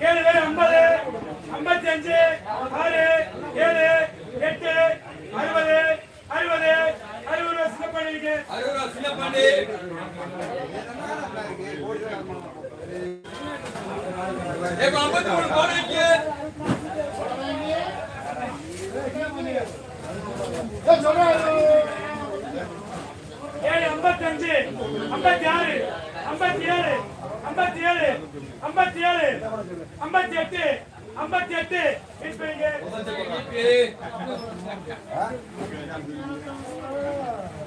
ஏழு பேர் ஐம்பது ஐம்பத்தி அஞ்சு ஆறு ஏழு எட்டு அறுபது அறுபது அறுபது ரூபா சின்ன பண்ணிருக்கு அறுபது ரூபா சின்ன பாண்டி இப்ப ஐம்பத்தி மூணு கோடைக்கு ஏழு ஐம்பத்தி அஞ்சு ஐம்பத்தி ஆறு ஐம்பத்தி ஏழு ஐம்பத்தி ஏழு ஐம்பத்தி ஏழு ஐம்பத்தி எட்டு ஐம்பத்தி எட்டு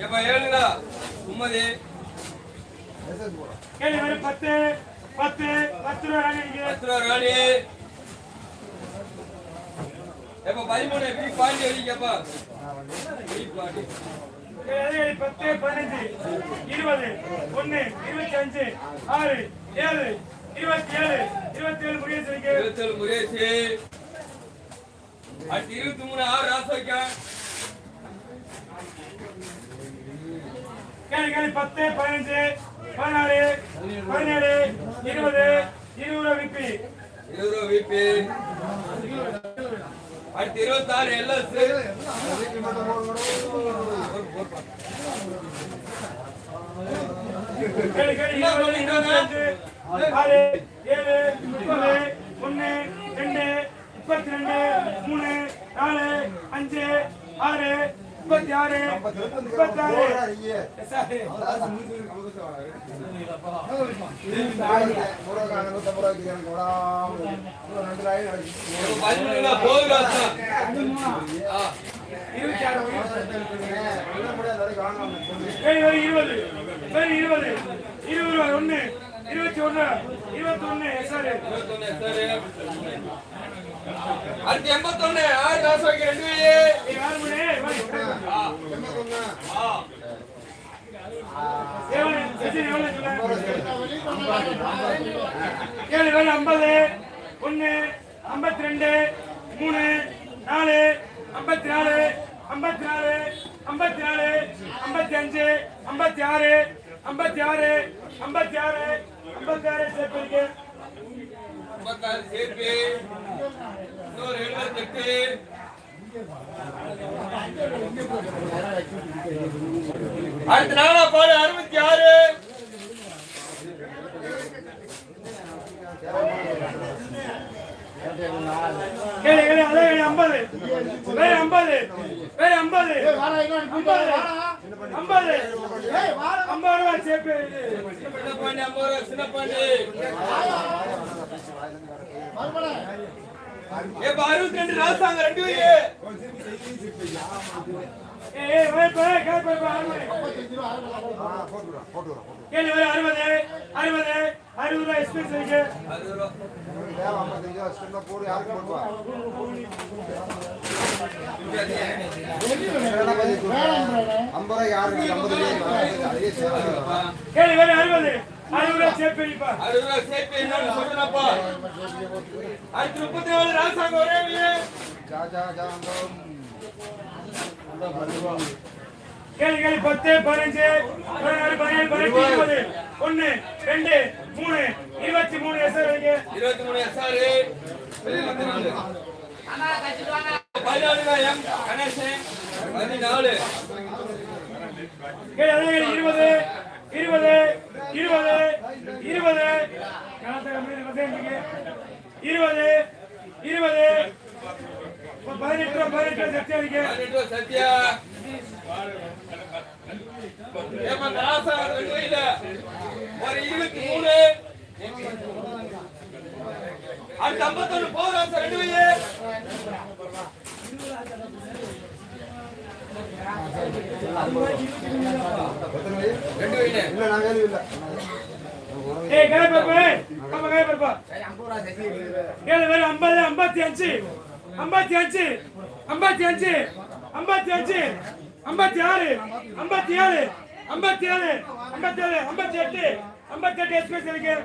இப்ப ஏழுடா உம்மதி ஏழு பத்து பத்து பத்து ரூபா பத்து ரூபா ராணி இப்ப பதிமூணு பி பாண்டி வரைக்கப்பா பி பாண்டி ஏழு பத்து பதினஞ்சு இருபது ஒன்னு இருபத்தி அஞ்சு ஆறு ஏழு இருபத்தி ஏழு இருபத்தி ஏழு முடிய சொல்லிங்க இருபத்தேழு முரேசி அடுத்து இருபத்தி மூணு ஆறு ராசோக்கா கேளு கேளு பத்து பதினஞ்சு பதினாறு பதினேழு இருபது இருபது ரூபா விப்பி இருபது ரூபா விபி அடுத்து இருபத்தி ஆறு ஏழு முப்பது ஒன்னு ரெண்டு முப்பத்தி ரெண்டு மூணு நாலு அஞ்சு ஆறு முப்பத்தி ஆறு முப்பத்தி ஆறு இருபத்தி ஆறு இருபது இருபது இருபது ரூபா ஒன்னு இருபத்தி சார் இருபத்தொன்னு அடுத்து எண்பத்தொன்னு. ஆறு ராசோக்கா ரெண்டு வை. யாரு மணி ஆ. ஆ. எவ்வளவு? சச்சின் எவ்வளவு சொல்ல ஏழு ஐம்பது. ஒன்னு ஐம்பத்தி ரெண்டு மூணு நாலு. ஐம்பத்தி நாலு ஐம்பத்தி நாலு ஐம்பத்தி நாலு ஐம்பத்தி அஞ்சு ஐம்பத்தி ஆறு ஐம்பத்தி ஆறு ஐம்பத்தி ஆறு ஐம்பத்தி ஆறு சேர்ப்பிருக்கு ஐம்பத்தாறு சேர்ப்பு இன்னொரு எழுபத்தெட்டு. அடுத்து நானா பாடு அறுபத்தி ஆறு. ஐம்பது. வேற ஐம்பது. வேற ஐம்பது. ஐம்பது. ஐம்பது ரூபா சேர்ப்பு இது. சின்ன பாண்டி ஐம்பது ரூபா சின்ன பாண்டி ஏப்பா அறுபத்தி ரெண்டு ராசாங்க ரெண்டு அறுபது. எக்ஸ்பென்ஸ் இருக்கு. அறுபது. அறுபது வைப்பா அறுபது என்னன்னு சொல்றேன்ப்பா அடுத்து முப்பத்தி நாலு ராசாங்க ஒரே வை கேளு கேளு பத்து பதினஞ்சு பதினாறு பதினேழு பதினெட்டு இருபது. ஒன்னு ரெண்டு மூணு இருபத்தி மூணு எஸ்ஆர் இருபத்தி மூணு எஸ்ஆர் பதினாலு எம். கணேசன். பதினாலு. இருபது இருபது இருபது இருபது. இருபது இருபது. பதினெட்டு ரூபா பதினெட்டு ரூபா சக்தி இருக்கு பதினெட்டு ரூபா சத்யா ஏமா ராசா ரெண்டு ஒரு இருபத்தி மூணு. அடுத்த ஐம்பத்தொன்னு போதும் ராசா ரெண்டு ஐம்பது ஐம்பத்தி அஞ்சு. ஐம்பத்தி அஞ்சு ஐம்பத்தி அஞ்சு ஐம்பத்தி அஞ்சு ஐம்பத்தி ஆறு ஐம்பத்தி ஏழு ஐம்பத்தி ஏழு ஐம்பத்தி ஏழு ஐம்பத்தி எட்டு ஐம்பத்தி எட்டு எக்ஸ்பிரஸ் இருக்கு.